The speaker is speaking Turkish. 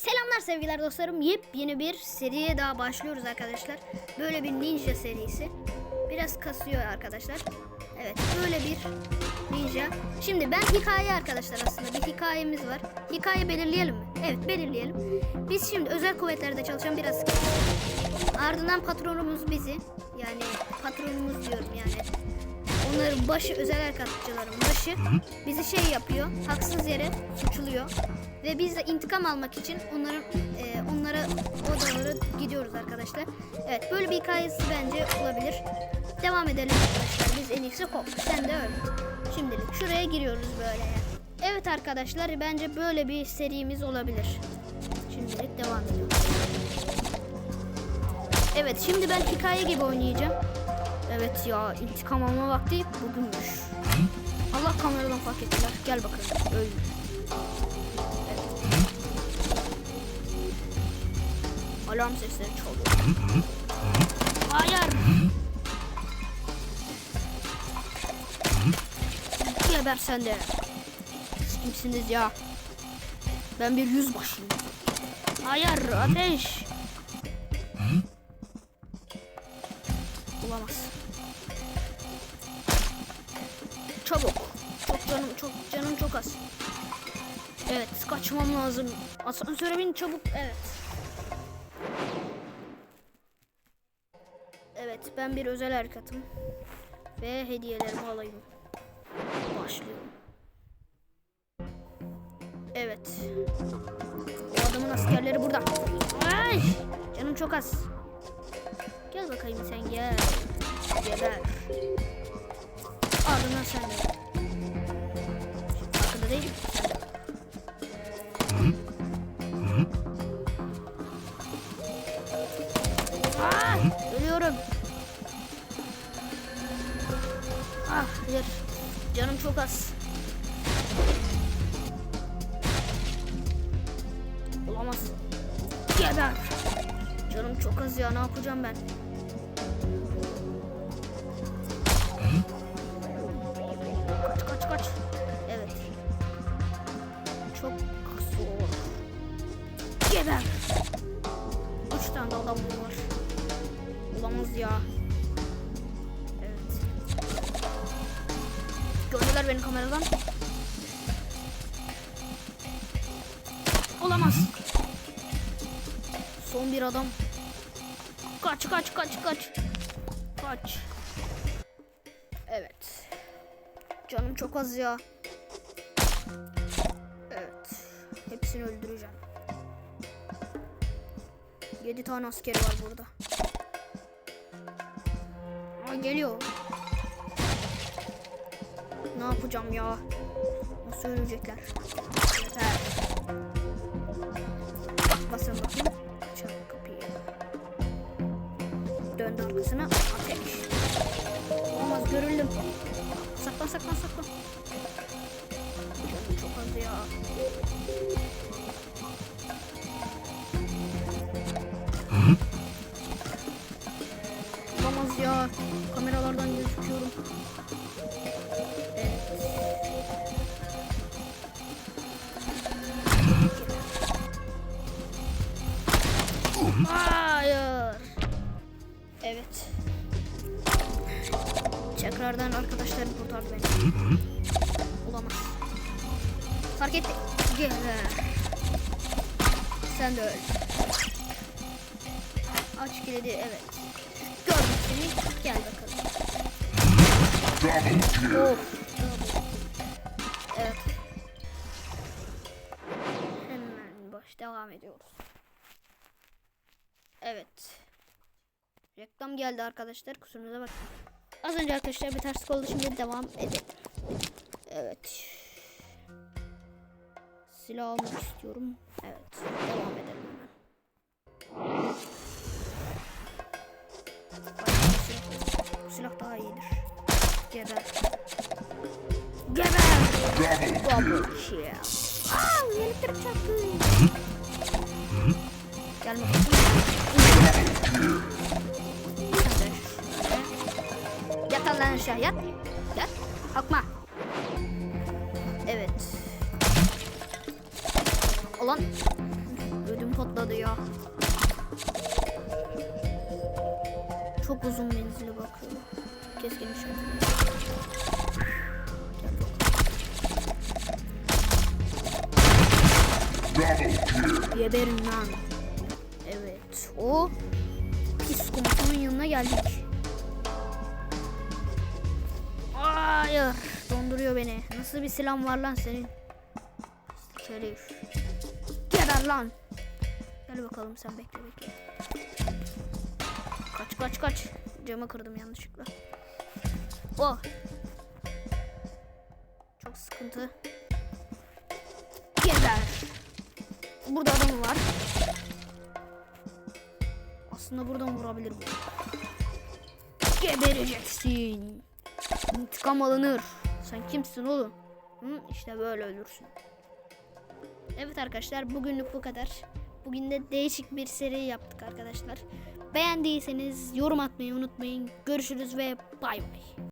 Selamlar sevgiler dostlarım. Yepyeni bir seriye daha başlıyoruz arkadaşlar. Böyle bir ninja serisi. Biraz kasıyor arkadaşlar. Evet böyle bir ninja. Şimdi ben hikaye arkadaşlar aslında bir hikayemiz var. Hikaye belirleyelim mi? Evet belirleyelim. Biz şimdi özel kuvvetlerde çalışan bir asker. Ardından patronumuz bizi. Yani patronumuz diyorum yani. Onların başı özel harekatçıların başı bizi şey yapıyor. Haksız yere suçluyor. Ve biz de intikam almak için onların e, onlara odalara gidiyoruz arkadaşlar. Evet böyle bir hikayesi bence olabilir. Devam edelim arkadaşlar. Biz en iyisi hop sen de öyle. Şimdilik şuraya giriyoruz böyle. Evet arkadaşlar bence böyle bir serimiz olabilir. Şimdilik devam ediyoruz. Evet şimdi ben hikaye gibi oynayacağım. Evet ya intikam alma vakti bugünmüş. Allah kameradan fark ettiler. Gel bakalım. Öldü. Evet. Alarm sesleri çalıyor. Hayır. Geber sen de. Siz kimsiniz ya? Ben bir yüzbaşıyım. Hayır ateş. Olamaz. Çabuk. Çok canım çok canım çok az. Evet kaçmam lazım. Asansöre bin çabuk. Evet. Evet ben bir özel harekatım. Ve hediyelerimi alayım. Başlıyorum. Evet. O adamın askerleri burada. Ay! Canım çok az. Gel bakayım sen gel. Geber. Ardından sen de. Farkında değil mi? Ah, ölüyorum. Ah, hayır. Canım çok az. Olamaz. Geber. Canım çok az ya. Ne yapacağım ben? Kaç kaç kaç. Evet. Çok zor. Geber. Üç tane adam var. Olamaz ya. Evet. Gördüler beni kameradan. Olamaz. Son bir adam. Kaç kaç kaç kaç. Kaç. Evet. Canım çok az ya. Evet. Hepsini öldüreceğim. 7 tane askeri var burada. Aa, geliyor. Ne yapacağım ya? Nasıl ölecekler? Yeter. Basın bakayım. Çal kapıyı. Döndü arkasına. Ateş. Olmaz görüldüm. Saklan saklan saklan. Canım çok az ya. Olamaz ya. Kameralardan gözüküyorum. Evet. Hayır. Evet. Tekrardan arkadaşlarım kurtardı beni. Olamaz. Fark etti. Sen de öl. Aç kilidi evet. Gördüm seni. Gel bakalım. Of. Evet. Hemen baş devam ediyoruz. Evet. Reklam geldi arkadaşlar. Kusurumuza bakın. Az önce arkadaşlar bir terslik oldu. Şimdi devam edelim. Evet. Silah almak istiyorum. Evet. Devam edelim hemen. Silah daha iyidir. Geber. Geber. Double kill. Aa, elektrik çarptı. Gelme aşağı yat. Yat. Kalkma. Evet. Ulan. patladı ya. Çok uzun menzili bakıyor. Keskin nişan. Gel bakalım. Geberin lan. Evet. O pis komutanın yanına geldik. Donduruyor beni. Nasıl bir silah var lan senin? Herif. Geber lan. Gel bakalım sen bekle bekle. Kaç kaç kaç. Camı kırdım yanlışlıkla. Oh. Çok sıkıntı. Geber. Burada adam var. Aslında buradan vurabilir bu. Gebereceksin. İntikam alınır. Sen kimsin oğlum? Hı, işte böyle ölürsün. Evet arkadaşlar bugünlük bu kadar. Bugün de değişik bir seri yaptık arkadaşlar. Beğendiyseniz yorum atmayı unutmayın. Görüşürüz ve bay bay.